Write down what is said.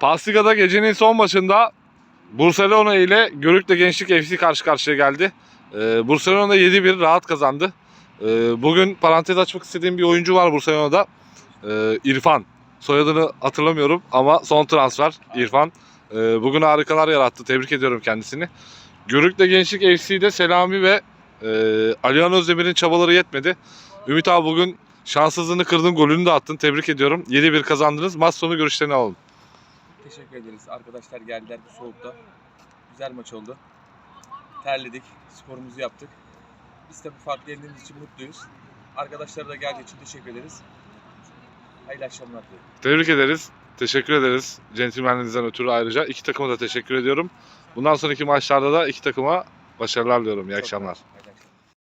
Pasliga'da gecenin son maçında Barcelona ile Görükle Gençlik FC karşı karşıya geldi. Ee, Barcelona 7-1 rahat kazandı. Ee, bugün parantez açmak istediğim bir oyuncu var Barcelona'da. Ee, İrfan. Soyadını hatırlamıyorum ama son transfer İrfan. Ee, bugün harikalar yarattı. Tebrik ediyorum kendisini. Görükle Gençlik FC'de Selami ve e, Alihan Özdemir'in çabaları yetmedi. Ümit abi bugün şanssızlığını kırdın, golünü de attın. Tebrik ediyorum. 7-1 kazandınız. Maç sonu görüşlerini alalım. Teşekkür ederiz. Arkadaşlar geldiler bu soğukta. Güzel maç oldu. Terledik. Sporumuzu yaptık. Biz tabii farklı yendiğimiz için mutluyuz. Arkadaşlara da geldiği için teşekkür ederiz. Hayırlı akşamlar dilerim. Tebrik ederiz. Teşekkür ederiz. Centilmenliğinizden ötürü ayrıca. iki takıma da teşekkür ediyorum. Bundan sonraki maçlarda da iki takıma başarılar diliyorum. İyi akşamlar.